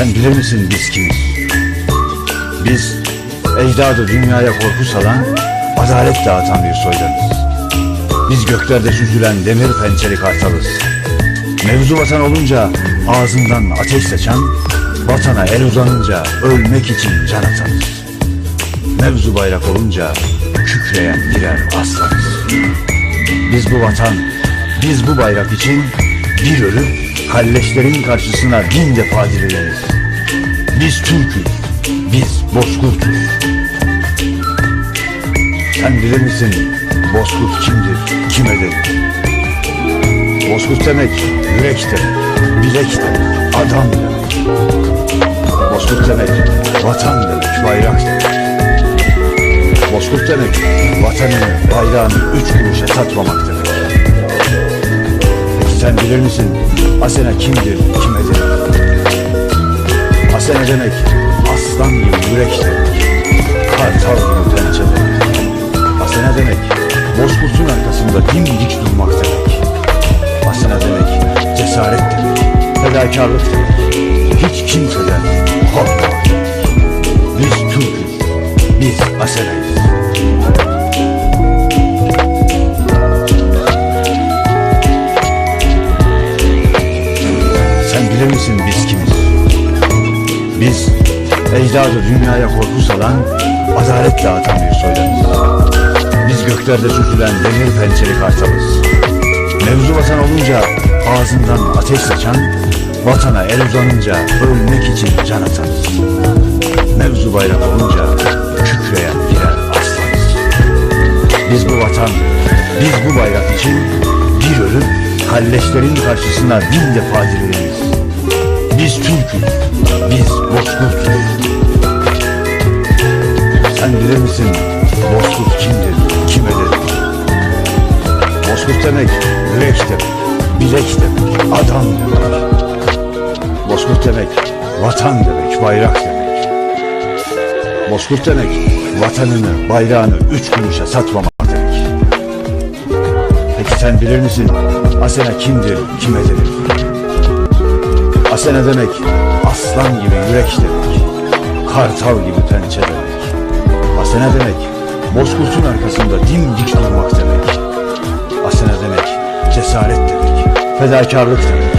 Sen bilir misin biz kimiz? Biz ecdadı dünyaya korku salan, adalet dağıtan bir soydanız. Biz göklerde süzülen demir pençeli kartalız. Mevzu vatan olunca ağzından ateş saçan, vatana el uzanınca ölmek için can atanız. Mevzu bayrak olunca kükreyen birer aslanız. Biz bu vatan, biz bu bayrak için bir ölüp kalleşlerin karşısına bin defa dirileriz. Biz Türk'üz, biz Bozkurt'uz. Sen bilir misin Bozkurt kimdir, kime denir? Bozkurt demek yürek demek, bilek demek, adam demek. Bozkurt demek vatan demek, bayrak demek. Bozkurt demek vatanını, bayrağını üç kuruşa satmamak demek. Sen bilir misin Asena kimdir, kime denir? Asena demek aslan gibi yürek demek. Kartal gibi pençe demek. Asena demek Bozkurt'un arkasında dimdik durmak demek. Asena demek cesaret demek. Fedakarlık demek. Hiç kimseden korkmamak. Biz Türk'üz. Biz Asena'yız. Ecdadı dünyaya korku salan, adalet dağıtan bir soydanız. Biz göklerde süzülen demir pençeli kartalız. Mevzu vatan olunca ağzından ateş saçan, vatana el uzanınca ölmek için can atanız. Mevzu bayrak olunca kükreyen birer aslanız. Biz bu vatan, biz bu bayrak için bir ölüp kalleşlerin karşısına bin defa diriliriz. Biz Türk'üz, biz Bozkurt'uz. Misin Bozkurt kimdir, kime denir? Bozkurt demek yürek demek, bilek demek, adam demek. Bozkurt demek vatan demek, bayrak demek. Bozkurt demek vatanını, bayrağını üç kuruşa satmamak demek. Peki sen bilir misin Asena kimdir, kime denir? Asena demek aslan gibi yürek demek. Kartal gibi pençe demek. Asena demek Bozkurt'un arkasında dimdik durmak demek. Asena demek cesaret demek. Fedakarlık demek.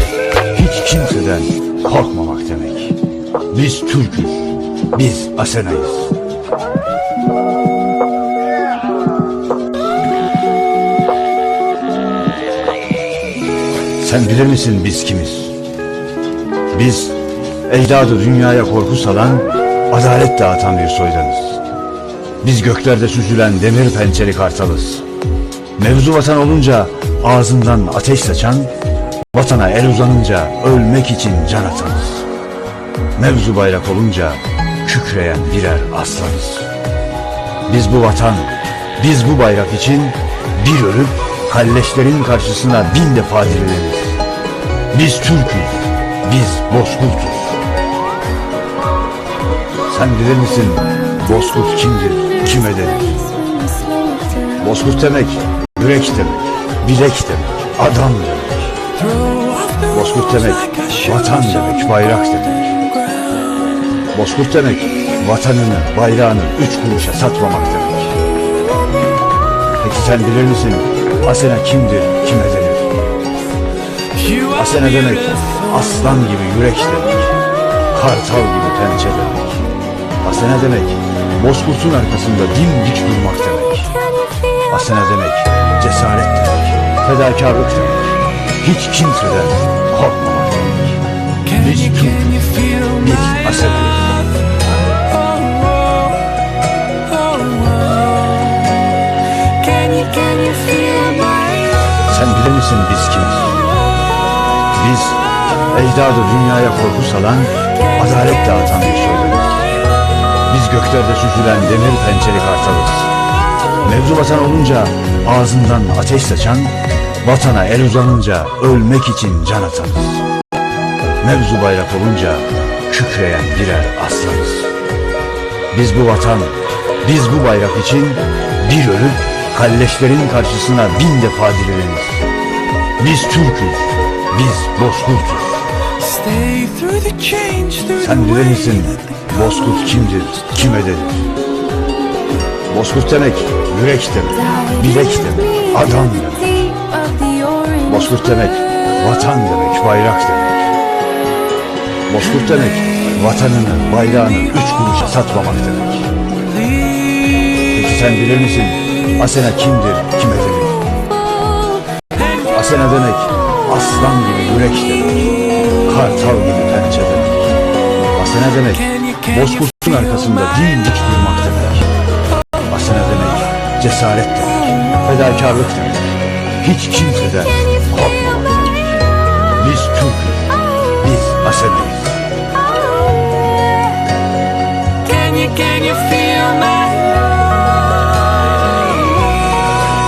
Hiç kimseden korkmamak demek. Biz Türk'üz. Biz Asena'yız. Sen bilir misin biz kimiz? Biz ecdadı dünyaya korku salan, adalet dağıtan bir soydanız. Biz göklerde süzülen demir pençeli kartalız. Mevzu vatan olunca ağzından ateş saçan, vatana el uzanınca ölmek için can atanız. Mevzu bayrak olunca kükreyen birer aslanız. Biz bu vatan, biz bu bayrak için bir ölüp kalleşlerin karşısına bin defa diriliriz. Biz Türk'üz, biz Bozkurt'uz. Sen bilir misin Bozkurt kimdir, kime denir? Bozkurt demek yürek demek, bilek demek, adam demek. Bozkurt demek vatan demek, bayrak demek. Bozkurt demek vatanını, bayrağını üç kuruşa satmamak demek. Peki sen bilir misin Asena kimdir, kime denir? Asena demek aslan gibi yürek demek. Kartal gibi pençe demek. Asena demek Bozkurt'un arkasında dimdik durmak demek. Asena demek cesaret demek. Fedakarlık demek. Hiç kimseden korkmamak demek. Biz Türk'üz. Biz Asena'yız. Sen bilir misin biz kimiz? Biz ecdadı dünyaya korku salan, adalet dağıtan bir soydanız. Biz göklerde süzülen demir pençeli kartalız. Mevzu vatan olunca ağzından ateş saçan, vatana el uzanınca ölmek için can atanız. Mevzu bayrak olunca kükreyen birer aslanız. Biz bu vatan, biz bu bayrak için bir ölüp kalleşlerin karşısına bin defa diriliriz. Biz Türk'üz, biz Bozkurt'uz. Sen bilir misin Bozkurt kimdir, kime denir? Bozkurt demek yürek demek, bilek demek, adam demek. Bozkurt demek vatan demek, bayrak demek. Bozkurt demek vatanını, bayrağını üç kuruşa satmamak demek. Peki sen bilir misin Asena kimdir, kime denir? Asena demek aslan gibi yürek demek, kartal gibi pençe demek. Asena demek Bozkurt'un arkasında dimdik durmak demek. Asena demek cesaret demek, fedakarlık demek. Hiç kimseden korkmamak demek. Biz Türk'üz, biz my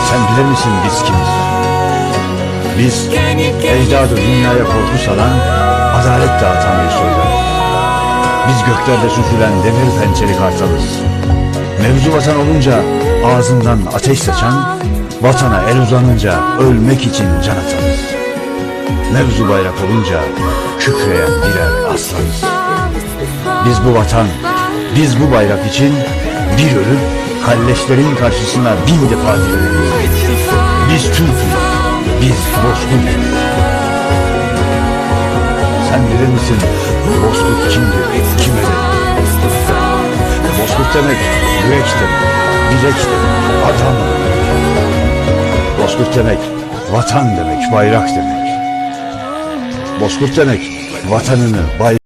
Sen bilir misin biz kimiz? Biz ecdadı dünyaya korku salan, adalet dağıtan bir soydanız. Biz göklerde süzülen demir pençeli kartalız. Mevzu vatan olunca ağzından ateş saçan, vatana el uzanınca ölmek için can atanız. Mevzu bayrak olunca kükreyen birer aslanız. Biz bu vatan, biz bu bayrak için bir ölüp kalleşlerin karşısına bin defa direniriz. Biz Türk'üz, biz Bozkurt'uz. Sen bilir misin Bozkurt kimdir, kime denir? Bozkurt demek yürek demek, bilek demek, adam. Bozkurt demek vatan demek, bayrak demek. Bozkurt demek vatanını, bay